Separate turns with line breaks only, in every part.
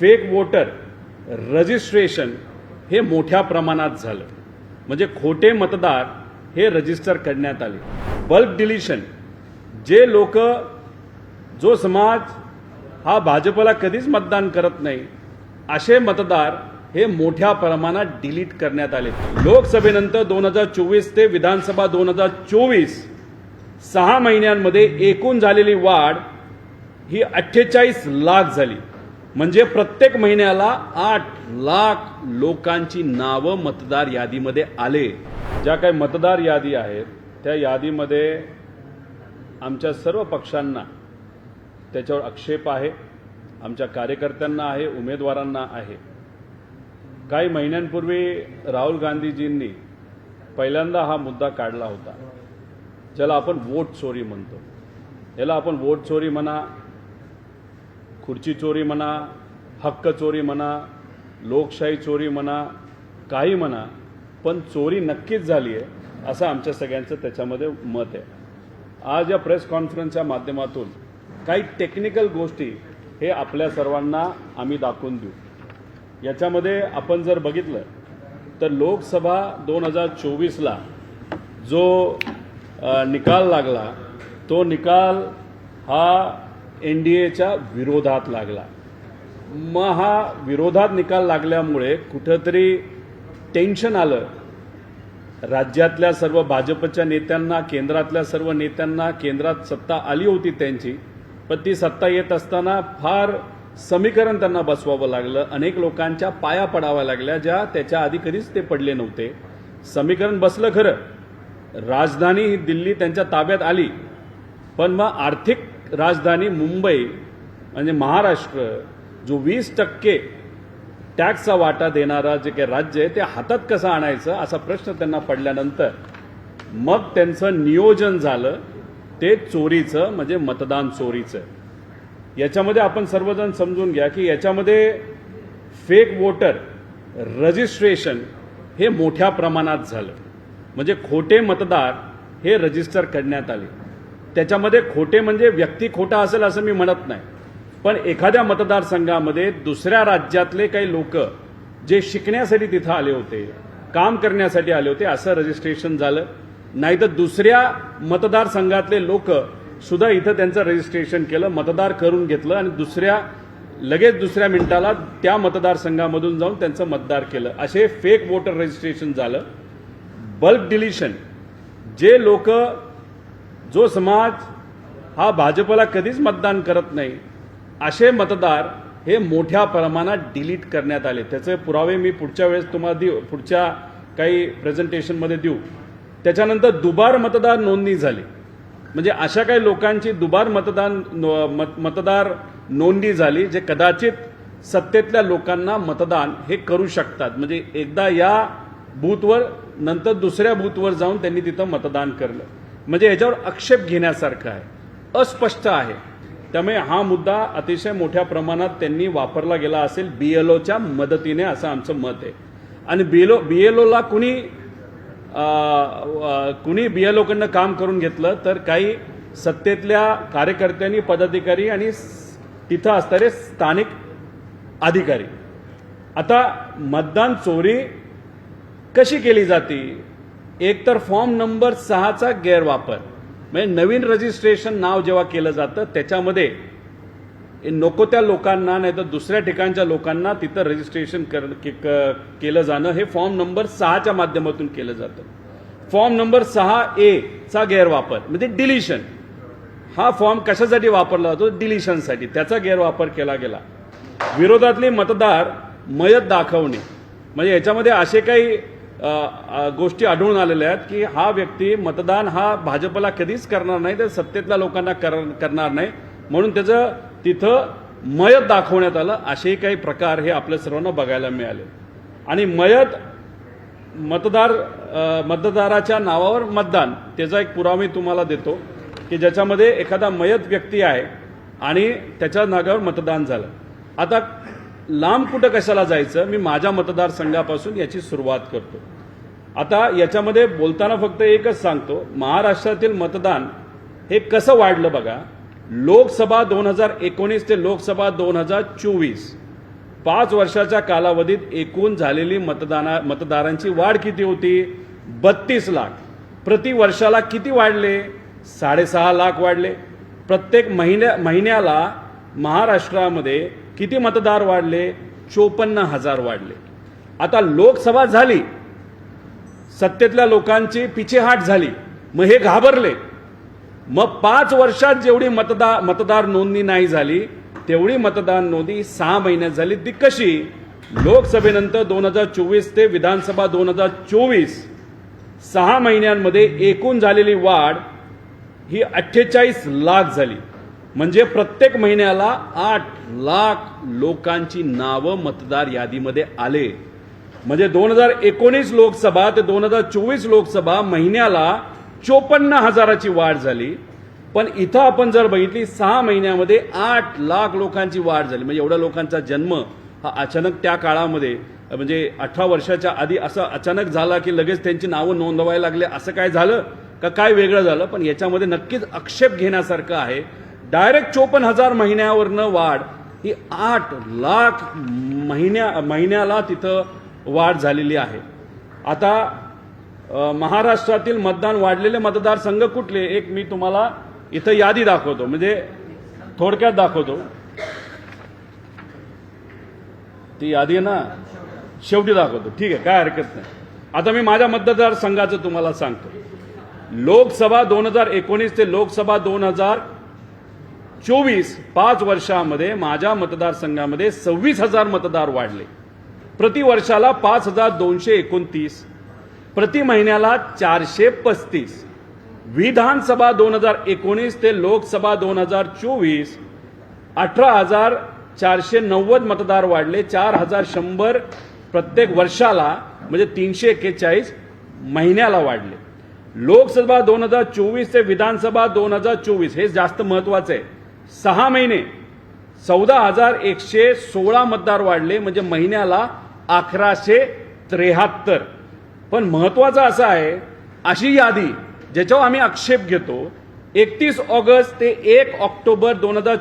Fake voter registration हे मोठ्या प्रमाणात झालं. म्हणजे खोटे मतदार हे रजिस्टर करण्यात आले. Bulk deletion. जे लोक जो समाज हा भाजपला कधीच मतदान करत नाही असे मतदार हे मोठ्या प्रमाणात डिलीट करण्यात आले. लोकसभेनंतर दोन हजार चोवीस ते विधानसभा दोन हजार चोवीस सहा महिन्यांमध्ये एकूण झालेली वाढ ही अठ्ठेचाळीस लाख झाली. म्हणजे प्रत्येक महिन्याला आठ लाख लोकांची नावं मतदार यादीमध्ये आले. ज्या काही मतदार यादी आहेत त्या यादीमध्ये आमच्या सर्व पक्षांना त्याच्यावर आक्षेप आहे आमच्या कार्यकर्त्यांना आहे उमेदवारांना आहे. काही महिन्यांपूर्वी राहुल गांधीजींनी पहिल्यांदा हा मुद्दा काढला होता ज्याला आपण वोट चोरी म्हणतो. याला आपण वोट चोरी म्हणा खुर्ची चोरी म्हणा हक्क चोरी म्हणा लोकशाही चोरी म्हणा काही म्हणा पण चोरी नक्कीच झाली आहे असं आमच्या सगळ्यांचं त्याच्यामध्ये मत आहे. आज या प्रेस कॉन्फरन्सच्या माध्यमातून काही टेक्निकल गोष्टी हे आपल्या सर्वांना आम्ही दाखवून देऊ. याच्यामध्ये आपण जर बघितलं तर लोकसभा दोन हजार चोवीसला जो निकाल लागला तो निकाल हा एन डी एच्या विरोधात लागला. मग हा विरोधात निकाल लागल्यामुळे कुठंतरी टेन्शन आलं. राज्यातल्या सर्व भाजपच्या नेत्यांना केंद्रातल्या सर्व नेत्यांना केंद्रात सत्ता आली होती त्यांची पण ती सत्ता येत असताना फार समीकरण त्यांना बसवावं लागलं. अनेक लोकांच्या पाया पडाव्या लागल्या ज्या त्याच्या आधी कधीच ते पडले नव्हते. समीकरण बसलं खरं. राजधानी ही दिल्ली त्यांच्या ताब्यात आली. पण मग आर्थिक राजधानी मुंबई म्हणजे महाराष्ट्र जो वीस टक्के टॅक्सचा वाटा देणारा जे काही राज्य आहे ते हातात कसं आणायचं असा प्रश्न त्यांना पडल्यानंतर मग त्यांचं नियोजन झालं. ते चोरीचं म्हणजे मतदान चोरीचं. याच्यामध्ये आपण सर्वजण समजून घ्या की याच्यामध्ये फेक वोटर रजिस्ट्रेशन हे मोठ्या प्रमाणात झालं. म्हणजे खोटे मतदार हे रजिस्टर करण्यात आले. त्याच्यामध्ये खोटे म्हणजे व्यक्ती खोटा असेल असं मी म्हणत नाही. पण एखाद्या मतदारसंघामध्ये दुसऱ्या राज्यातले काही लोक जे शिकण्यासाठी तिथं आले होते काम करण्यासाठी आले होते असं रजिस्ट्रेशन झालं. नाही तर दुसऱ्या मतदारसंघातले लोक सुद्धा इथं त्यांचं रजिस्ट्रेशन केलं मतदार करून घेतलं आणि दुसऱ्या लगेच दुसऱ्या मिनिटाला त्या मतदारसंघामधून जाऊन त्यांचं मतदार केलं. असे फेक वोटर रजिस्ट्रेशन झालं. बल्क डिलिशन जे लोक जो समाज हा भाजपला कधीच मतदान करत नाही असे मतदार हे मोठ्या प्रमाणात डिलीट करण्यात आले. त्याचे पुरावे मी पुढच्या वेळेस तुम्हाला देऊ पुढच्या काही प्रेझेंटेशनमध्ये देऊ. त्याच्यानंतर दुबार मतदार नोंदणी झाली. म्हणजे अशा काही लोकांची दुबार मतदान नो- मत- मतदार नोंदणी झाली जे कदाचित सत्तेतल्या लोकांना मतदान हे करू शकतात. म्हणजे एकदा या बूथवर नंतर दुसऱ्या बूथवर जाऊन त्यांनी तिथं मतदान करलं. म्हणजे याच्यावर आक्षेप घेण्यासारखं आहे. अस्पष्ट आहे. त्यामुळे हा मुद्दा अतिशय मोठ्या प्रमाणात त्यांनी वापरला गेला असेल बी एल ओच्या मदतीने असं आमचं मत आहे. आणि बीएलओ ओला कुणी कुणी बी एल ओकडनं काम करून घेतलं तर काही सत्तेतल्या कार्यकर्त्यांनी पदाधिकारी आणि तिथं असणारे स्थानिक अधिकारी. आता मतदान चोरी कशी केली जाते? एकतर फॉर्म नंबर सहाचा गैरवापर. म्हणजे नवीन रजिस्ट्रेशन नाव जेव्हा केलं जातं त्याच्यामध्ये नको त्या लोकांना नाही तर दुसऱ्या ठिकाणच्या लोकांना तिथं रजिस्ट्रेशन कर के- क- केलं जाणं हे फॉर्म नंबर सहाच्या माध्यमातून केलं जातं. फॉर्म नंबर सहा ए चा गैरवापर म्हणजे डिलिशन. हा फॉर्म कशासाठी वापरला जातो? डिलिशनसाठी. त्याचा गैरवापर केला गेला. विरोधातले मतदार मयत दाखवणे. म्हणजे याच्यामध्ये असे काही गोष्टी आढळून आलेल्या आहेत की हा व्यक्ती मतदान हा भाजपला कधीच करणार नाही तर सत्तेतल्या लोकांना कर- करणार नाही. म्हणून त्याचं तिथं मयत दाखवण्यात आलं असेही काही प्रकार हे आपल्या सर्वांना बघायला मिळाले. आणि मयत मतदार मतदाराच्या नावावर मतदान त्याचा एक पुरावा मी तुम्हाला देतो की ज्याच्यामध्ये एखादा मयत व्यक्ती आहे आणि त्याच्या नागावर मतदान झालं. आता लांब कुठं कशाला जायचं मी माझ्या मतदारसंघापासून याची सुरुवात करतो. आता याच्यामध्ये बोलताना फक्त एकच सांगतो महाराष्ट्रातील मतदान हे कसं वाढलं बघा लोकसभा दोन हजार एकोणीस ते लोकसभा दोन हजार चोवीस पाच वर्षाच्या कालावधीत एकूण झालेली मतदाना मतदारांची वाढ किती होती? बत्तीस लाख. प्रति वर्षाला किती वाढले? साडेसहा लाख वाढले. प्रत्येक महिन्या महिन्याला महाराष्ट्रामध्ये किती मतदार वाढले? चोपन्न हजार वाढले. आता लोकसभा झाली. सत्तेतल्या लोकांची पिछेहाट झाली. मग हे घाबरले. मग पाच वर्षात जेवढी मतदार मतदार नोंदणी नाही झाली तेवढी मतदार नोंदणी सहा महिन्यात झाली. ती कशी लोकसभेनंतर दोन हजार चोवीस ते विधानसभा दोन हजार चोवीस सहा महिन्यांमध्ये एकूण झालेली वाढ ही अठ्ठेचाळीस लाख झाली. म्हणजे प्रत्येक महिन्याला आठ लाख लोकांची नावं मतदार यादीमध्ये आले. म्हणजे दोन हजार एकोणीस लोकसभा ते दोन हजार चोवीस लोकसभा महिन्याला चोपन्न हजाराची वाढ झाली. पण इथं आपण जर बघितली सहा महिन्यामध्ये आठ लाख लोकांची वाढ झाली. म्हणजे एवढ्या लोकांचा जन्म हा अचानक त्या काळामध्ये म्हणजे अठरा वर्षाच्या आधी असं अचानक झाला की लगेच त्यांची नावं नोंदवायला लागले. असं काय झालं? का काय वेगळं झालं? पण याच्यामध्ये नक्कीच आक्षेप घेण्यासारखं आहे. डायरेक्ट चोपन्न हजार महिन्यावरनं वाढ ही आठ लाख महिन्या महिन्याला तिथं वाढ झालेली आहे. आता महाराष्ट्रातील मतदान वाढलेले मतदारसंघ कुठले? एक मी तुम्हाला इथं यादी दाखवतो. म्हणजे थोडक्यात दाखवतो. ती यादी आहे ना? शेवटी दाखवतो. ठीक आहे काय हरकत नाही. आता मी माझ्या मतदारसंघाचं तुम्हाला सांगतो. लोकसभा दोन हजार एकोणीस ते लोकसभा दोन हजार चोवीस पाच वर्षामध्ये माझ्या मतदारसंघामध्ये सव्वीस हजार मतदार वाढले. प्रति वर्षाला पाच हजार दोनशे एकोणतीस. प्रति महिन्याला चारशे पस्तीस. विधानसभा दोन हजार एकोणीस ते लोकसभा दोन हजार चोवीस अठरा हजार चारशे नव्वद मतदार वाढले. चार हजार शंभर प्रत्येक वर्षाला म्हणजे तीनशे एक्केचाळीस महिन्याला वाढले. लोकसभा दोन हजार चोवीस ते विधानसभा दोन हजार चोवीस हे जास्त महत्वाचं आहे. सहा महिने. चौदा हजार एकशे सोळा मतदार वाढले म्हणजे महिन्याला अकराशे त्रेहात्तर. पण महत्वाचं असं आहे अशी यादी ज्याच्यावर आम्ही आक्षेप घेतो एकतीस ऑगस्ट ते एक ऑक्टोबर दोन हजार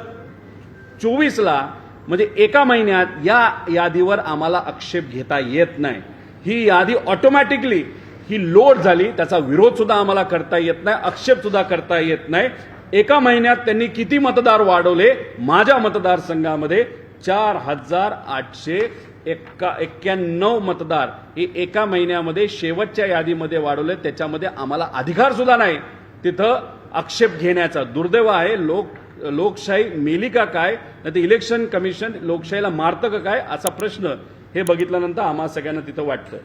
चोवीसला म्हणजे एका महिन्यात या यादीवर आम्हाला आक्षेप घेता येत नाही. ही यादी ऑटोमॅटिकली ही लोड झाली त्याचा विरोधसुद्धा आम्हाला करता येत नाही आक्षेपसुद्धा करता येत नाही. एका महिन्यात त्यांनी किती मतदार वाढवले? माझ्या मतदारसंघामध्ये चार हजार आठशे एक्का एक्क्याण्णव मतदार हे एका महिन्यामध्ये शेवटच्या यादीमध्ये वाढवले. त्याच्यामध्ये आम्हाला अधिकार सुद्धा नाही. तिथं आक्षेप घेण्याचा दुर्दैव आहे. लोक लोकशाही मेली का काय? नाही तर इलेक्शन कमिशन लोकशाहीला मारतं का काय? असा प्रश्न हे बघितल्यानंतर आम्हा सगळ्यांना तिथं वाटतं.